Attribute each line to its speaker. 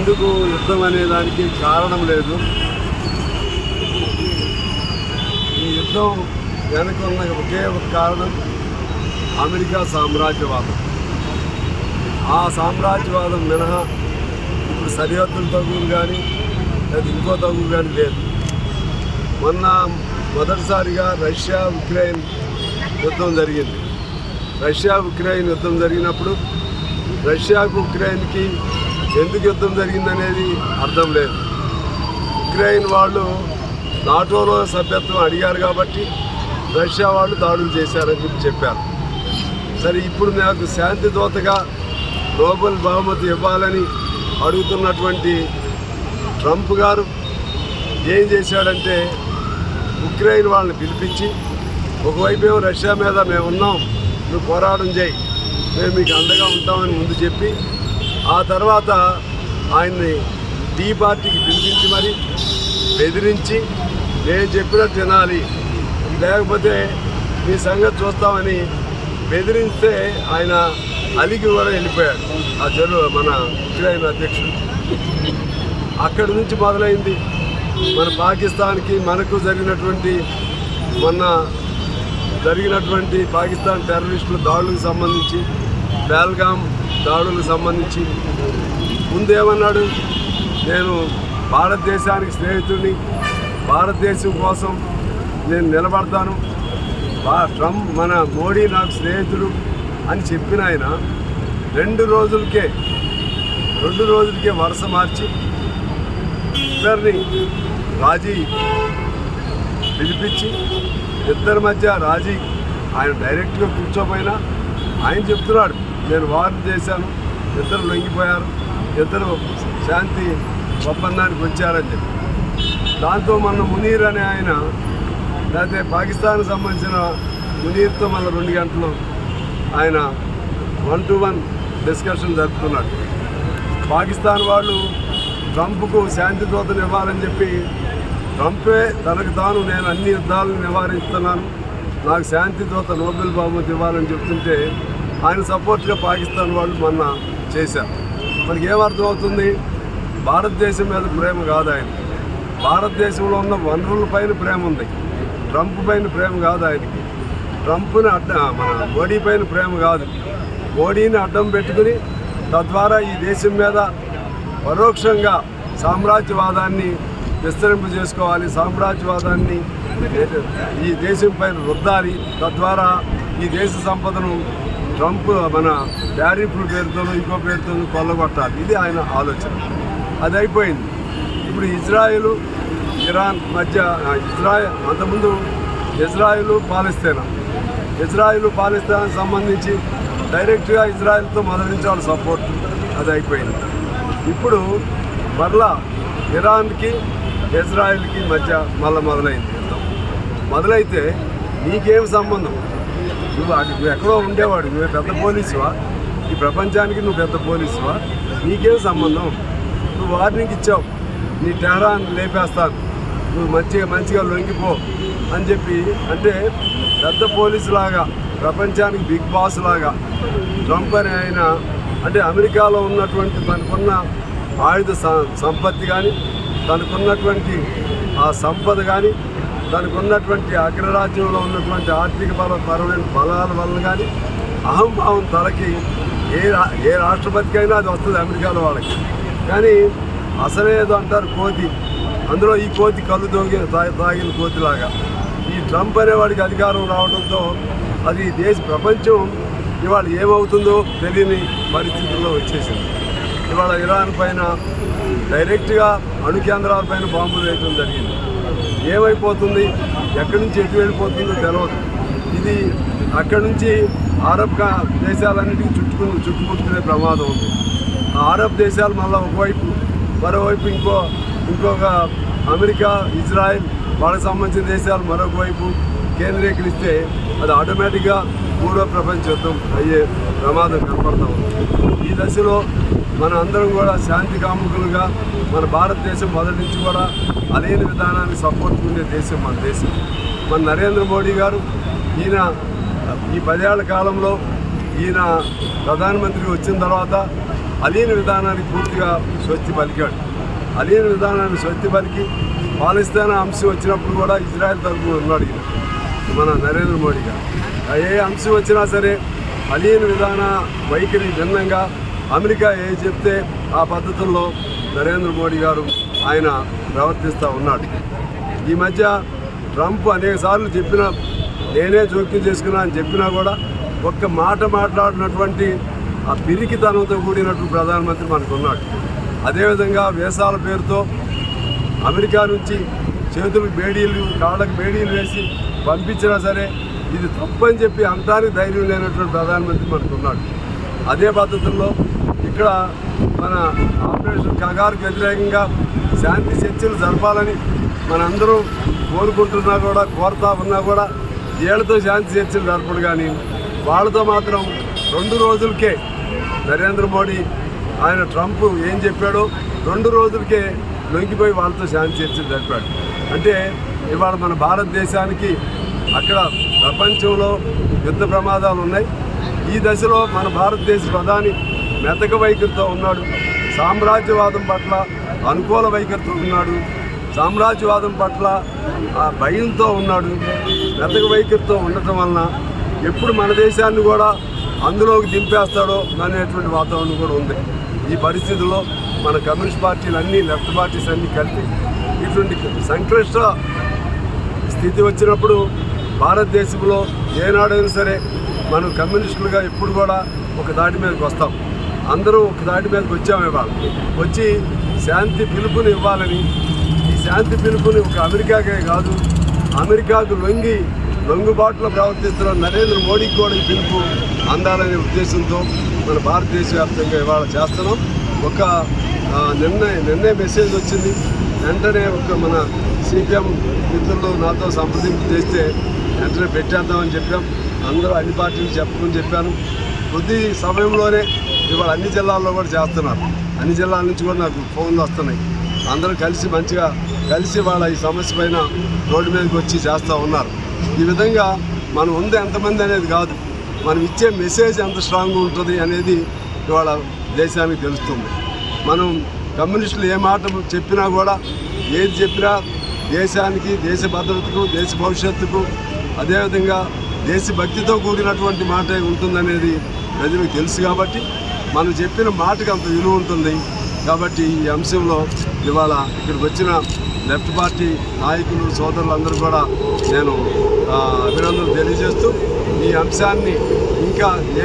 Speaker 1: ఎందుకు యుద్ధం అనే దానికి కారణం లేదు. ఈ యుద్ధం వెనక ఉన్న ఒకే ఒక కారణం అమెరికా సామ్రాజ్యవాదం. ఆ సామ్రాజ్యవాదం మినహా ఇప్పుడు సరిహద్దుల తగులు కానీ లేదా ఇంకో తగులు కానీ లేదు. మొన్న మొదటిసారిగా రష్యా ఉక్రెయిన్ యుద్ధం జరిగింది. రష్యా ఉక్రెయిన్ యుద్ధం జరిగినప్పుడు రష్యాకు ఉక్రెయిన్కి ఎందుకు యుద్ధం జరిగిందనేది అర్థం లేదు. ఉక్రెయిన్ వాళ్ళు నాటోలో సభ్యత్వం అడిగారు కాబట్టి రష్యా వాళ్ళు దాడులు చేశారని చెప్పి చెప్పారు. సరే ఇప్పుడు నాకు శాంతి దూతగా నోబెల్ బహుమతి ఇవ్వాలని అడుగుతున్నటువంటి ట్రంప్ గారు ఏం చేశాడంటే ఉక్రెయిన్ వాళ్ళని పిలిపించి ఒకవైపు ఏమో రష్యా మీద మేము ఉన్నాం నువ్వు పోరాటం చేయి మేము మీకు అండగా ఉంటామని ముందు చెప్పి ఆ తర్వాత ఆయన్ని టీ పార్టీకి పిలిపించి మరి బెదిరించి నేను చెప్పినట్టు తినాలి. లేకపోతే మీ సంగతి చూస్తామని బెదిరిస్తే ఆయన అలిగి కూడా వెళ్ళిపోయాడు. ఆ జరు మన ఇక్కడైన అధ్యక్షుడు. అక్కడి నుంచి మొదలైంది. మన పాకిస్తాన్కి మనకు జరిగినటువంటి మొన్న జరిగినటువంటి పాకిస్తాన్ టెర్రరిస్టుల దాడులకు సంబంధించి బెల్గాం దాడులకు సంబంధించి ముందేమన్నాడు? నేను భారతదేశానికి స్నేహితుడిని భారతదేశం కోసం నేను నిలబడతాను. ట్రంప్ మన మోడీ నాకు స్నేహితుడు అని చెప్పిన ఆయన రెండు రోజులకే రెండు రోజులకే వరుస మార్చి ఇద్దరిని రాజీ పిలిపించి ఇద్దరి మధ్య రాజీ ఆయన డైరెక్ట్గా కూర్చోపోయినా ఆయన చెప్తున్నాడు నేను వార్న్ చేశాను. ఇద్దరు లొంగిపోయారు. ఇద్దరు శాంతి ఒప్పందానికి వచ్చారని చెప్పి. దాంతో మొన్న మునీర్ అనే ఆయన లేకపోతే పాకిస్తాన్కి సంబంధించిన మునీర్తో మళ్ళీ రెండు గంటలు ఆయన వన్ టు వన్ డిస్కషన్ జరుపుతున్నాడు పాకిస్తాన్ వాళ్ళు ట్రంప్కు శాంతి దూతను ఇవ్వాలని చెప్పి ట్రంపే తనకు తాను నేను అన్ని యుద్ధాలను నివారిస్తున్నాను. నాకు శాంతి దూత నోబెల్ బహుమతి ఇవ్వాలని చెప్తుంటే ఆయన సపోర్ట్గా పాకిస్తాన్ వాళ్ళు మొన్న చేశారు. మనకి ఏమర్థమవుతుంది భారతదేశం మీద ప్రేమ కాదు ఆయన. భారతదేశంలో ఉన్న వనరుల పైన ప్రేమ ఉంది. ట్రంప్ పైన ప్రేమ కాదు ఆయనకి. ట్రంప్ని అడ్డ మన మోడీ పైన ప్రేమ కాదు. మోడీని అడ్డం పెట్టుకుని తద్వారా ఈ దేశం మీద పరోక్షంగా సామ్రాజ్యవాదాన్ని విస్తరింప చేసుకోవాలి సామ్రాజ్యవాదాన్ని ఈ దేశం పైన రుద్దాలి. తద్వారా ఈ దేశ సంపదను ట్రంప్ మన టారిఫ్ల పేరుతోనూ ఇంకో పేరుతోనూ కొల్లగొట్టాలి. ఇది ఆయన ఆలోచన. అది అయిపోయింది. ఇప్పుడు ఇజ్రాయెల్ ఇరాన్ మధ్య ఇజ్రాయెల్ అంతకుముందు ఇజ్రాయెల్ పాలిస్తేనా? ఇజ్రాయెల్ పాలస్తీనాకి సంబంధించి డైరెక్ట్గా ఇజ్రాయెల్తో మదలించాలి సపోర్ట్. అది అయిపోయింది. ఇప్పుడు మరలా ఇరాన్కి ఇజ్రాయెల్కి మధ్య మళ్ళీ మొదలైంది మొదలైతే నీకేం సంబంధం? నువ్వు అది నువ్వు ఎక్కడో ఉండేవాడు. నువ్వు పెద్ద పోలీసువా? ఈ ప్రపంచానికి నువ్వు పెద్ద పోలీసువా? నీకేం సంబంధం? నువ్వు వార్నింగ్ ఇచ్చావు. నీ టెహరాన్ లేపేస్తాను. నువ్వు మంచిగా మంచిగా లొంగిపో అని చెప్పి అంటే పెద్ద పోలీసు లాగా ప్రపంచానికి బిగ్ బాస్ లాగా ట్రంప్ అని ఆయన అంటే అమెరికాలో ఉన్నటువంటి తనకున్న ఆయుధ సంపత్తి కానీ తనకున్నటువంటి ఆ సంపద కానీ దానికి ఉన్నటువంటి అగ్రరాజ్యంలో ఉన్నటువంటి ఆర్థిక బల పరమైన బలాల వల్ల కానీ అహంభావం తలకి ఏ రా- ఏ రాష్ట్రపతికైనా అది వస్తుంది అమెరికాలో వాళ్ళకి. కానీ అసలేదో అంటారు కోతి. అందులో ఈ కోతి కళ్ళు దొంగి తాగిన కోతిలాగా. ఈ ట్రంప్ అనేవాడికి అధికారం రావడంతో అది దేశ ప్రపంచం ఇవాళ ఏమవుతుందో తెలియని పరిస్థితుల్లో వచ్చేసింది. ఇవాళ ఇరాన్ పైన డైరెక్ట్గా అణు కేంద్రాల పైన బాంబులు వేయడం జరిగింది. ఏమైపోతుంది? ఎక్కడి నుంచి ఎటు వెళ్ళిపోతుందో తెలియదు ఇది అక్కడి నుంచి అరబ్ కా- దేశాలన్నిటికీ చుట్టుకుని చుట్టుముట్టుకునే ప్రమాదం ఉంది. ఆ అరబ్ దేశాలు మళ్ళీ ఒకవైపు మరోవైపు ఇంకో ఇంకొక అమెరికా ఇజ్రాయెల్ వాళ్ళకి సంబంధించిన దేశాలు మరొక వైపు కేంద్రీకరిస్తే అది ఆటోమేటిక్గా మూడో ప్రపంచ యుద్ధం అయ్యే ప్రమాదం కనపడతా ఉంది. ఈ దశలో మన అందరం కూడా శాంతి కాముకులుగా మన భారతదేశం మొదటి నుంచి కూడా అలేని విధానాన్ని సపోర్ట్ ఉండే దేశం మన దేశం మన నరేంద్ర మోడీ గారు ఈయన ఈ పదేళ్ళ కాలంలో ఈయన ప్రధానమంత్రి వచ్చిన తర్వాత అలీన విధానానికి పూర్తిగా స్వస్తి పలికాడు అలీన విధానాన్ని స్వస్తి పలికి పాలిస్తాన్ అంశం వచ్చినప్పుడు కూడా ఇజ్రాయెల్ తరఫున ఉన్నాడు ఈయన. మన నరేంద్ర మోడీ గారు ఏ అంశం వచ్చినా సరే అలీన విధాన వైఖరి భిన్నంగా అమెరికా ఏ చెప్తే ఆ పద్ధతుల్లో నరేంద్ర మోడీ గారు ఆయన ప్రవర్తిస్తూ ఉన్నాడు. ఈ మధ్య ట్రంప్ అనేక సార్లు చెప్పిన నేనే జోక్యం చేసుకున్నా అని చెప్పినా కూడా ఒక్క మాట మాట్లాడినటువంటి ఆ పిరికితనంతో కూడినటువంటి ప్రధానమంత్రి మనకు ఉన్నాడు అదేవిధంగా వేసాల పేరుతో అమెరికా నుంచి చేతులకు బేడీలు కాళ్ళకు బేడీలు వేసి పంపించినా సరే ఇది తప్పని చెప్పి అంటానికి ధైర్యం లేనటువంటి ప్రధానమంత్రి మనకు ఉన్నాడు అదే పద్ధతుల్లో ఇక్కడ మన ఆపరేషన్ కగారుకు వ్యతిరేకంగా శాంతి చర్చలు జరపాలని మనందరూ కోరుకుంటున్నా కూడా కోరుతా ఉన్నా కూడా వీళ్ళతో శాంతి చర్చలు జరపడు కానీ వాళ్ళతో మాత్రం రెండు రోజులకే నరేంద్ర మోడీ ఆయన ట్రంప్ ఏం చెప్పాడో రెండు రోజులకే లొంగిపోయి వాళ్ళతో శాంతి చర్చలు జరిపాడు. అంటే ఇవాళ మన భారతదేశానికి అక్కడ ప్రపంచంలో యుద్ధ ప్రమాదాలు ఉన్నాయి. ఈ దశలో మన భారతదేశ ప్రధాని మెతక వైఖరితో ఉన్నాడు. సామ్రాజ్యవాదం పట్ల అనుకూల వైఖరితో ఉన్నాడు. సామ్రాజ్యవాదం పట్ల ఆ భయంతో ఉన్నాడు. మెతక వైఖరితో ఉండటం వలన ఎప్పుడు మన దేశాన్ని కూడా అందులోకి దింపేస్తాడో అనేటువంటి వాతావరణం కూడా ఉంది. ఈ పరిస్థితుల్లో మన కమ్యూనిస్ట్ పార్టీలు అన్నీ లెఫ్ట్ పార్టీస్ అన్నీ కలిపి ఇటువంటి సంక్లిష్ట స్థితి వచ్చినప్పుడు భారతదేశంలో ఏనాడైనా సరే మనం కమ్యూనిస్టులుగా ఎప్పుడు కూడా ఒక దాటి మీదకి వస్తాం. అందరూ ఒక దాటి మీదకి వచ్చాము ఇవాళ. వచ్చి శాంతి పిలుపుని ఇవ్వాలని. ఈ శాంతి పిలుపుని ఒక అమెరికాకే కాదు అమెరికాకు లొంగి లొంగుబాటులో ప్రవర్తిస్తున్న నరేంద్ర మోడీకి కూడా ఈ పిలుపు అందాలనే ఉద్దేశంతో మన భారతదేశ వ్యాప్తంగా ఇవాళ చేస్తున్నాం. ఒక నిర్ణయ నిర్ణయ నిన్నే మెసేజ్ వచ్చింది. వెంటనే ఒక మన సిపిఎం మిత్రులు నాతో సంప్రదింపు చేస్తే వెంటనే పెట్టేద్దామని చెప్పాం. అందరూ అన్ని పార్టీలు చెప్పమని చెప్పాను. కొద్ది సమయంలోనే ఇవాళ అన్ని జిల్లాల్లో కూడా చేస్తున్నారు. అన్ని జిల్లాల నుంచి కూడా నాకు ఫోన్లు వస్తున్నాయి. అందరూ కలిసి మంచిగా కలిసి వాళ్ళ ఈ సమస్య పైన రోడ్డు మీదకి వచ్చి చేస్తూ ఉన్నారు. ఈ విధంగా మనం ఉంది ఎంతమంది అనేది కాదు. మనం ఇచ్చే మెసేజ్ ఎంత స్ట్రాంగ్ ఉంటుంది అనేది ఇవాళ దేశానికి తెలుస్తుంది. మనం కమ్యూనిస్టులు ఏ మాట చెప్పినా కూడా ఏది చెప్పినా దేశానికి దేశ భద్రతకు దేశ భవిష్యత్తుకు అదేవిధంగా దేశభక్తితో కూడినటువంటి మాట ఉంటుందనేది ప్రజలకు తెలుసు కాబట్టి మనం చెప్పిన మాటకు అంత విలువ ఉంటుంది. కాబట్టి ఈ అంశంలో ఇవాళ ఇక్కడికి వచ్చిన లెఫ్ట్ పార్టీ నాయకులు సోదరులందరూ కూడా నేను అభినందనలు తెలియజేస్తూ ఈ అంశాన్ని ఇంకా ఏ